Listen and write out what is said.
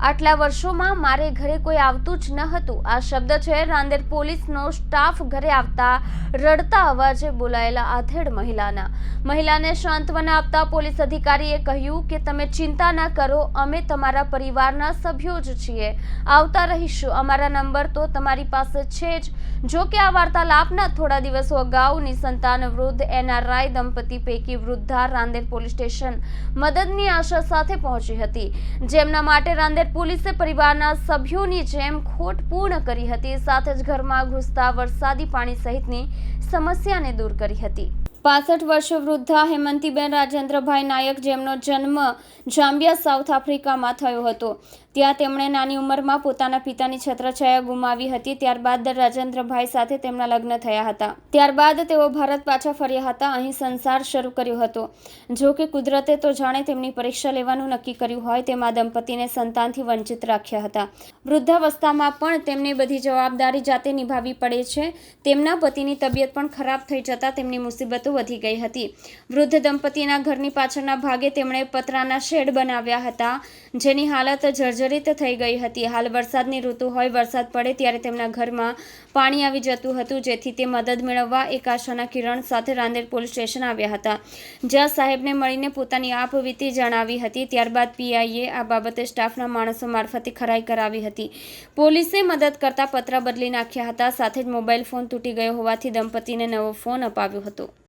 આટલા વર્ષોમાં મારે ઘરે કોઈ આવતું જ ન હતું. આ શબ્દ છે, રાંદેર પોલીસનો સ્ટાફ ઘરે આવતા રડતા અવાજે બોલાયેલા આધેડ મહિલાના. મહિલાને સાંત્વના આપતા પોલીસ અધિકારીએ કહ્યું કે, તમે ચિંતા ના કરો, અમે તમારા પરિવારના સભ્યો જ છીએ. આવતા રહીશું. અમારા નંબર તો તમારી પાસે છે જ. જો કે આ વાર્તાલાપના થોડા દિવસો અગાઉ નિસંતાન વૃદ્ધ એનઆરઆઈ દંપતી પૈકી વૃદ્ધા રાંદેર પોલીસ સ્ટેશન મદદની આશા સાથે પહોંચી હતી. જેમના માટે રાંદેર પોલીસે પરિવારના સભ્યોની જેમ ખોટ પૂર્ણ કરી હતી. સાથે જ ઘરમાં ઘૂસતા વરસાદી પાણી સહિતની સમસ્યાને દૂર કરી હતી. પાસઠ વર્ષ વૃદ્ધા હેમંતીબેન રાજેન્દ્રભાઈ નાયક જેમનો જન્મ જામ્બિયા સાઉથ આફ્રિકામાં થયો હતો. ત્યાં તેમણે નાની ઉંમરમાં પોતાના પિતાની છત્રછાયા ગુમાવી હતી. ત્યારબાદ રાજેન્દ્રભાઈ સાથે તેમના લગ્ન થયા હતા. ત્યારબાદ તેઓ ભારત પાછા ફર્યા હતા. અહીં સંસાર શરૂ કર્યો હતો. જો કે કુદરતે તો જાણે તેમની પરીક્ષા લેવાનું નક્કી કર્યું હોય તેમાં દંપતીને સંતાનથી વંચિત રાખ્યા હતા. વૃદ્ધાવસ્થામાં પણ તેમને બધી જવાબદારી જાતે નિભાવવી પડે છે. તેમના પતિની તબિયત પણ ખરાબ થઈ જતાં તેમની મુસીબતો વધી ગઈ હતી. વૃદ્ધ દંપતીના ઘરની પાછળના ભાગે તેમણે પતરાના શેડ બનાવ્યા હતા, જેની હાલત જર્જરિત થઈ ગઈ હતી. હાલ વરસાદની ઋતુ હોય, વરસાદ પડે ત્યારે તેમના ઘરમાં પાણી આવી જતું હતું, જેથી તે મદદ મેળવવા એક આશાના કિરણ સાથે રાંદેર પોલીસ સ્ટેશન આવ્યા હતા. જ્યાં સાહેબને મળીને પોતાની આપવીતી જણાવી હતી, ત્યારબાદ પીઆઈએ આ બાબતે સ્ટાફના માણસો મારફતે ખરાઈ કરાવી હતી. પોલીસે મદદ કરતા પત્ર બદલી નાખ્યા હતા, સાથે જ મોબાઈલ ફોન તૂટી ગયો હોવાથી દંપતીને નવો ફોન અપાવ્યો હતો.